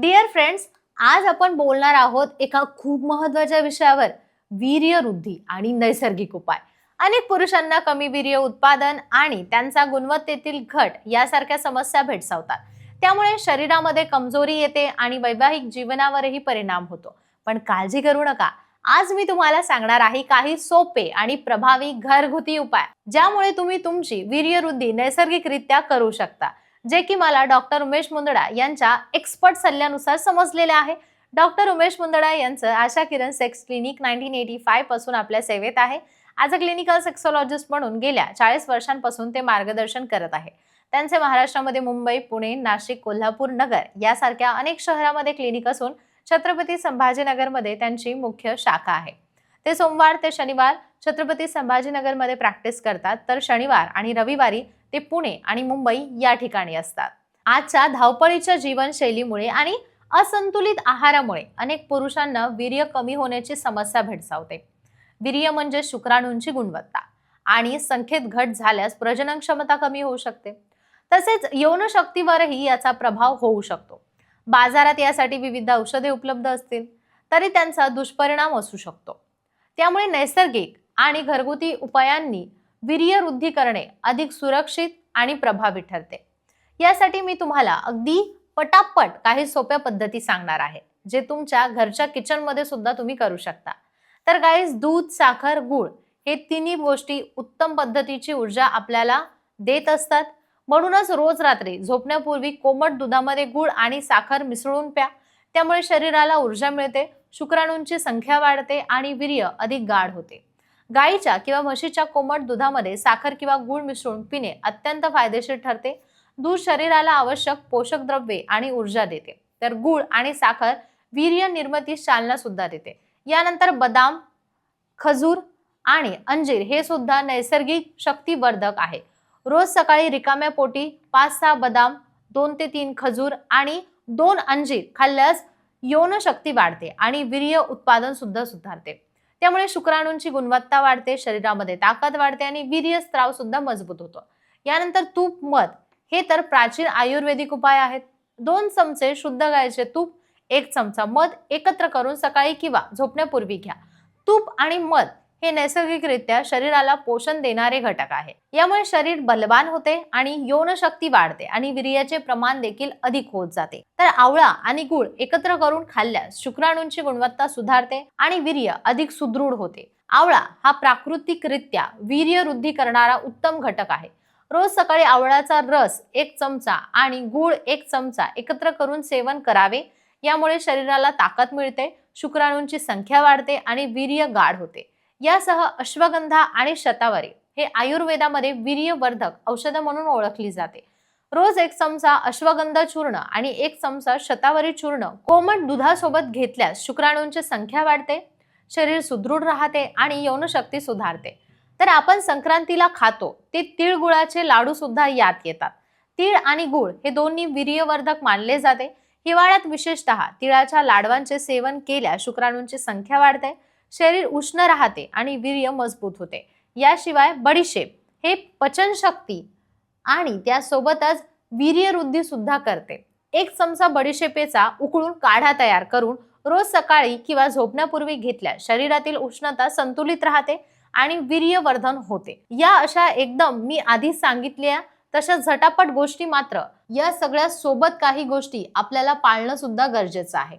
Dear friends आज आपण बोलणार आहोत एका खूप महत्त्वाच्या विषयावर वीर्यवृद्धी आणि नैसर्गिक उपाय. अनेक पुरुषांना कमी वीर्य उत्पादन आणि त्यांचा गुणवत्तेतील घट यासारख्या समस्या भेडसावतात. त्यामुळे शरीरामध्ये कमजोरी येते आणि वैवाहिक जीवनावरही परिणाम होतो. पण काळजी करू नका. आज मी तुम्हाला सांगणार आहे काही सोपे आणि प्रभावी घरगुती उपाय ज्यामुळे तुम्ही तुमची वीर्यवृद्धी नैसर्गिकरित्या करू शकता. जे की मला डॉक्टर उमेश मुंदडा यांच्या एक्सपर्ट सल्ल्यानुसार समजलेले आहे. डॉक्टर उमेश मुंदडा यांचं Asha Kiran sex clinic nineteen eighty फायपासून आपल्या सेवेत आहे. ॲज अ क्लिनिकल सेक्सॉलॉजिस्ट म्हणून गेल्या चाळीस वर्षांपासून ते मार्गदर्शन करत आहे. त्यांचे महाराष्ट्रामध्ये मुंबई पुणे नाशिक कोल्हापूर नगर यासारख्या अनेक शहरामध्ये क्लिनिक असून छत्रपती संभाजीनगरमध्ये त्यांची मुख्य शाखा आहे. ते सोमवार ते शनिवार छत्रपती संभाजीनगरमध्ये प्रॅक्टिस करतात. तर शनिवार आणि रविवारी ते पुणे आणि मुंबई या ठिकाणी असतात. आजच्या धावपळीच्या जीवनशैलीमुळे आणि असंतुलित आहारामुळे अनेक पुरुषांना वीर्य कमी होण्याची समस्या भेडसावते. वीर्य म्हणजे शुक्राणूंची गुणवत्ता आणि संख्येत घट झाल्यास प्रजनन क्षमता कमी होऊ शकते. तसेच यौनशक्तीवरही याचा प्रभाव होऊ शकतो. बाजारात यासाठी विविध औषधे उपलब्ध असतील तरी त्यांचा दुष्परिणाम असू शकतो. त्यामुळे नैसर्गिक आणि घरगुती उपायांनी वीर्यवृद्धी करणे अधिक सुरक्षित आणि प्रभावी ठरते. यासाठी मी तुम्हाला अगदी पटापट काही सोप्या पद्धती सांगणार आहे जे तुमच्या घरच्या किचनमध्ये सुद्धा तुम्ही करू शकता. तर गाईज दूध साखर गूळ हे तिन्ही गोष्टी उत्तम पद्धतीची ऊर्जा आपल्याला देत असतात. म्हणूनच रोज रात्री झोपण्यापूर्वी कोमट दुधामध्ये गूळ आणि साखर मिसळून प्या. त्यामुळे शरीराला ऊर्जा मिळते शुक्राणूंची संख्या वाढते आणि वीर्य अधिक गाढ होते. गाईच्या किंवा म्हशीच्या कोमट दुधामध्ये साखर किंवा गूळ मिसळून पिणे अत्यंत फायदेशीर ठरते. दूध शरीराला आवश्यक पोषक द्रव्ये आणि ऊर्जा देते. तर गूळ आणि साखर वीर्य निर्मितीस चालना सुद्धा देते. यानंतर बदाम खजूर आणि अंजीर हे सुद्धा नैसर्गिक शक्तीवर्धक आहे. रोज सकाळी रिकाम्या पोटी पाच सहा बदाम दोन ते तीन खजूर आणि दोन अंजीर खाल्ल्यास यौनशक्ती वाढते आणि वीर्य उत्पादन सुद्धा सुधारते. त्यामुळे शुक्राणूंची गुणवत्ता वाढते शरीरामध्ये ताकद वाढते आणि वीर्य स्त्राव सुद्धा मजबूत होतो. यानंतर तूप मध हे तर प्राचीन आयुर्वेदिक उपाय आहेत. दोन चमचे शुद्ध गायचे तूप एक चमचा मध एकत्र करून सकाळी किंवा झोपण्यापूर्वी घ्या. तूप आणि मध हे नैसर्गिकरित्या शरीराला पोषण देणारे घटक आहे. यामुळे शरीर बलवान होते आणि यौनशक्ती वाढते आणि वीर्याचे प्रमाण देखील अधिक होत जाते. तर आवळा आणि गुळ एकत्र करून खाल्ल्यास शुक्राणूंची गुणवत्ता सुधारते आणि वीर्य अधिक सुदृढ होते. आवळा हा प्राकृतिकरित्या वीर्यवृद्धी करणारा उत्तम घटक आहे. रोज सकाळी आवळाचा रस एक चमचा आणि गूळ एक चमचा एकत्र करून सेवन करावे. यामुळे शरीराला ताकद मिळते शुक्राणूंची संख्या वाढते आणि वीर्य गाढ होते. यासह अश्वगंधा आणि शतावरी हे आयुर्वेदामध्ये वीर्यवर्धक औषध म्हणून ओळखली जाते. रोज एक चमचा अश्वगंधा चूर्ण आणि एक चमचा शतावरी चूर्ण कोमट दुधासोबत घेतल्यास शुक्राणूंची संख्या वाढते शरीर सुदृढ राहते आणि यौनशक्ती सुधारते. तर आपण संक्रांतीला खातो ते तिळगुळाचे लाडू सुद्धा यात येतात. तीळ आणि गुळ हे दोन्ही वीर्यवर्धक मानले जाते. हिवाळ्यात विशेषतः तिळाच्या लाडवांचे सेवन केल्यास शुक्राणूंची संख्या वाढते. शरीर उष्ण राहते आणि वीर्य मजबूत होते. याशिवाय बडीशेप हे पचनशक्ती आणि त्यासोबतच वीर्यवृद्धी सुद्धा करते. एक चमचा बडीशेपेचा उकळून काढा तयार करून रोज सकाळी किंवा झोपण्यापूर्वी घेतल्या शरीरातील उष्णता संतुलित राहते आणि वीर्यवर्धन होते. या अशा एकदम मी आधीच सांगितल्या तशा झटापट गोष्टी मात्र या सगळ्या सोबत काही गोष्टी आपल्याला पाळणं सुद्धा गरजेचं आहे.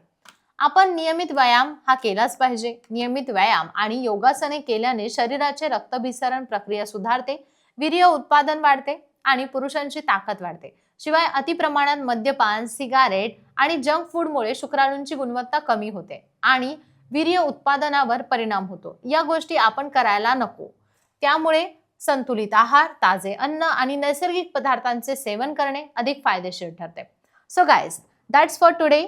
आपण नियमित व्यायाम हा केलाच पाहिजे. नियमित व्यायाम आणि योगासने केल्याने शरीराचे रक्तभिसरण प्रक्रिया सुधारते वीर्य उत्पादन वाढते आणि पुरुषांची ताकद वाढते. शिवाय अतिप्रमाणात मद्यपान सिगारेट आणि जंक फूडमुळे शुक्राणूंची गुणवत्ता कमी होते आणि वीर्य उत्पादनावर परिणाम होतो. या गोष्टी आपण करायला नको. त्यामुळे संतुलित आहार ताजे अन्न आणि नैसर्गिक पदार्थांचे सेवन करणे अधिक फायदेशीर ठरते. So guys that's for today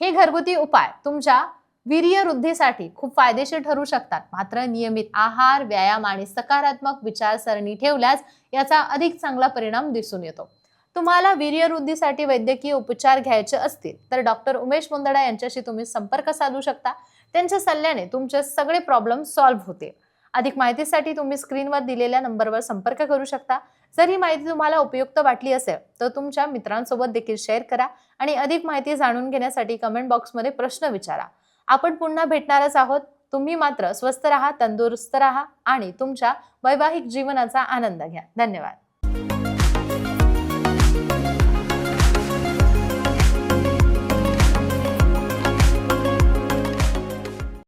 हे घरगुती उपाय तुमच्या वीर्यवृद्धीसाठी खूप फायदेशीर ठरू शकतात. मात्र नियमित आहार व्यायाम आणि सकारात्मक विचारसरणी ठेवल्यास याचा अधिक चांगला परिणाम दिसून येतो. तुम्हाला वीर्यवृद्धीसाठी वैद्यकीय उपचार घ्यायचे असतील तर डॉक्टर उमेश मुंदडा यांच्याशी तुम्ही संपर्क साधू शकता. त्यांच्या सल्ल्याने तुमचे सगळे प्रॉब्लेम सॉल्व्ह होतील. अधिक माहितीसाठी तुम्ही स्क्रीनवर दिलेल्या नंबरवर संपर्क करू शकता. जर ही माहिती तुम्हाला उपयुक्त वाटली असेल तर तुमच्या मित्रांसोबत देखील शेअर करा आणि अधिक माहिती जाणून घेण्यासाठी कमेंट बॉक्समध्ये प्रश्न विचारा. आपण पुन्हा भेटणारच आहोत. तुम्ही मात्र स्वस्थ राहा तंदुरुस्त राहा आणि तुमच्या वैवाहिक जीवनाचा आनंद घ्या. धन्यवाद.